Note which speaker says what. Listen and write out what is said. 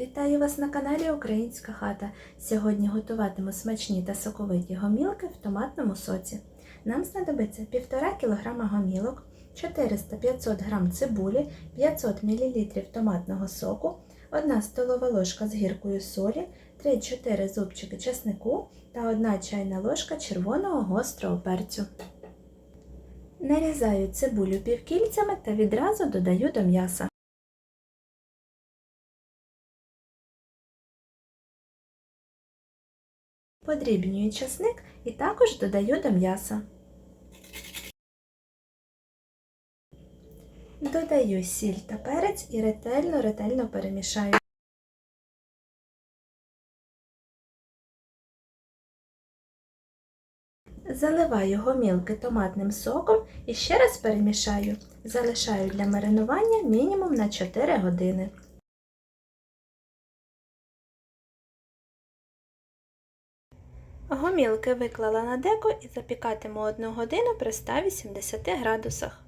Speaker 1: Вітаю вас на каналі Українська хата. Сьогодні готуватиму смачні та соковиті гомілки в томатному соці. Нам знадобиться 1,5 кг гомілок, 400-500 г цибулі, 500 мл томатного соку, 1 столова ложка з гіркою солі, 3-4 зубчики чеснику та 1 чайна ложка червоного гострого перцю. Нарізаю цибулю півкільцями та відразу додаю до м'яса. Подрібнюю часник і також додаю до м'яса. Додаю сіль та перець і ретельно-ретельно перемішаю. Заливаю гомілки томатним соком і ще раз перемішаю. Залишаю для маринування мінімум на 4 години. Гомілки виклала на деко і запікатиму 1 годину при 180 градусах.